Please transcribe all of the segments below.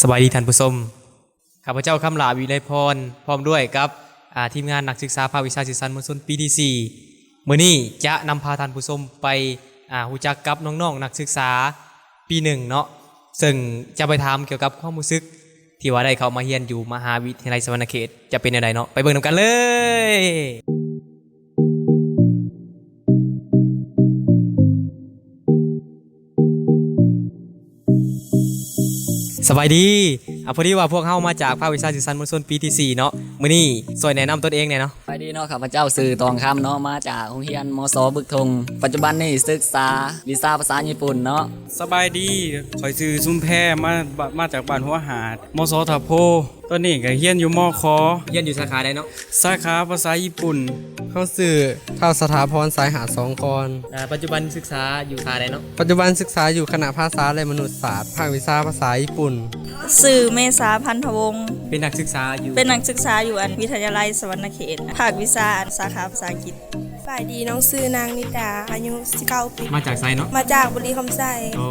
สบายดีท่านผู้ชมข้าพเจ้าคำลาวิไลพร พร้อมด้วยกับทีมงานนักศึกษาภาควิชาสื่อสารมวลชนปีที่ 4 มื้อนี้จะนำพาท่านผู้ชมไปอ่ารู้จักกับน้องๆนักศึกษาปีหนึ่งเนาะ ซึ่งจะไปถามเกี่ยวกับความรู้สึก ที่ว่าได้เข้ามาเรียนอยู่มหาวิทยาลัยสวรรณเขตจะเป็นยังไงเนาะ ไปเบิ่งนำกันเลย สบายดีอะพอดีว่าพวกเฮามาจากภาควิชาสื่อสารมวลชนปีที่4เนาะมื้อนี้สวยแนะนำตนเองหน่อยเนาะไปดีเนาะข้าพเจ้าสื่อตองคำเนาะมาจากโรงเรียนมสบึกทง ปัจจุบันนี่ศึกษาวีซ่าภาษาญี่ปุ่นเนาะสบายดีข่อยซื้อซุ่มแพมาบมาจากบ้านหัวหาดมสทโพตอนนี้ก็เฮียนอยู่มคเรียนอยู่สาขาใดเนาะสาขาภาษาญี่ปุ่น เข้าสื่อเข้าสถาพรสายหาสองกรอ่าปัจจุบันศึกษาอยู่สาขาใดเนาะปัจจุบันศึกษาอยู่คณะภาษาและมนุษยศาสตร์ภาควิชาภาษาญี่ปุ่น สื่อเมษาพันธวงศ์ เป็นนักศึกษาอยู่เป็นนักศึกษาอยู่อันวิทยาลัยสวรรณเขต ภาควิชาสาขาภาษาอังกฤษ ฝ่ายดีน้องซื้อนางนิดาอายุ19ปี มาจากไซเนาะมาจากบุรีคำไซโอ้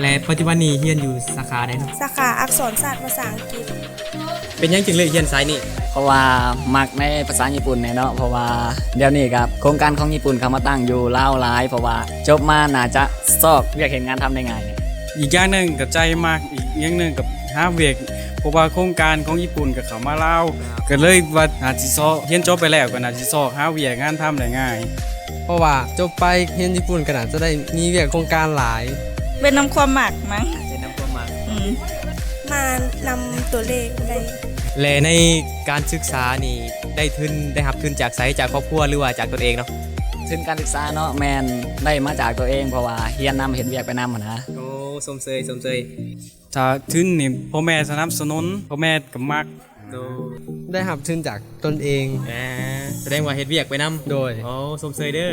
และปัจจุบันนี้เรียนอยู่สาขาใดเนาะสาขาอักษรศาสตร์ภาษาอังกฤษ เป็นหยังจึงเลือกเรียนสายนี้เพ ราะว่ามักในภาษาญี่ปุ่นเนี่ยเนาะเพราะว่าเดี๋ยวนี้ครับโครงการของญี่ปุ่นเขามาตั้งอยู่ลาวหลาย เพราะว่าจบมาน่าจะซอกเรียกเห็นงานทำได้ง่ายเนี่ยอีกอย่างหนึ่งกับใจมากอีกอย่างหนึ่งกับหาเวกเพราะว่าโครงการของญี่ปุ่นกับเขามาเล่าวก็เลยว่าอาจสิซอเฮียนจบไปแล้วก็น่าสิซอกหาเวียกงานทำได้ง่าย เพราะว่าจบไปเรียนญี่ปุ่นก็น่าจะได้มีเวียกโครงการหลาย เป็นน้ำความหมักมั้งเป็นนำความมาอืมมานำตัวเลขได้ และในการศึกษานี่ได้ทุนได้รับทุนจากไสจากครอบครัวหรือว่าจากตนเองเนาะถึงการศึกษาเนาะแมนได้มาจากตัวเองเพราะว่าเฮียนนำเห็นเวียกไปนำอะนะโอ้สมเสยสมเสยถ้าทุนนี่พ่อแม่สนับสนุนพ่อแม่ก็มักโดได้หับทุนจากตนเองอ่าแสดงว่าเฮ็ดเวียกไปนํโดย โอ้สมเสยเด้อ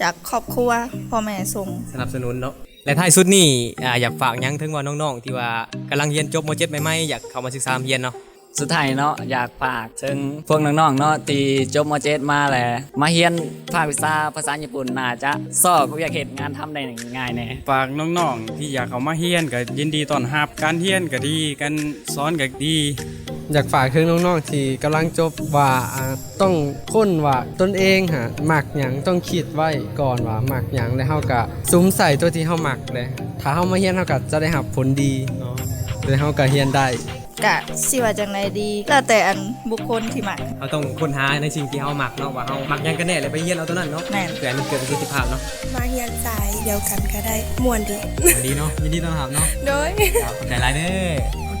จากครอบครัวพ่อแม่ส่ง สนับสนุนเนาะและท้ายสุดนี่อ่าอยากฝากหยังถึงว่าน้องๆ ที่ว่ากำลังเรียนจบม .7 ใหม่ๆอยากเข้ามาศึกษาเรียนเนาะ สุดท้ายเนาะอยากฝากถึงพวกน้องๆเนาะที่จบมเจ็ดมาแหละมาเฮียนภาควิชาภาษาญี่ปุ่นน่าจะซอกเรียกเห็นงานทำได้ง่ายแน่ฝากน้องๆที่อยากเข้ามาเฮียนก็ยินดีต้อนรับการเฮียนก็ดีการสอนก็ดีอยากฝากถึงน้องๆที่กำลังจบว่าอ่าต้องค้นว่าตนเองหะมักหยังต้องคิดไว้ก่อนว่ามักหยังแล้วเฮาก็สุมใส่ตัวที่เฮามักเลยถ้าเฮามาเรียนเฮาก็จะได้รับผลดีเนาะแล้วเฮาก็เรียนได้ กะสิว่าจังไดดีแล้วแต่อันบุคคลที่หมัก เราต้องค้นหาในสิ่งที่เฮามักเนาะว่าเฮามักหยังกันแน่เลยไปเรียนเอาตัวนั้นเนาะแม่น เพื่อให้มันเกิดประสิทธิภาพเนาะมาเฮียนสายเดียวกันก็ได้ม่วนดีดีเนาะยินดีต้อนรับเนาะโดยขอบใจหลายเด้อ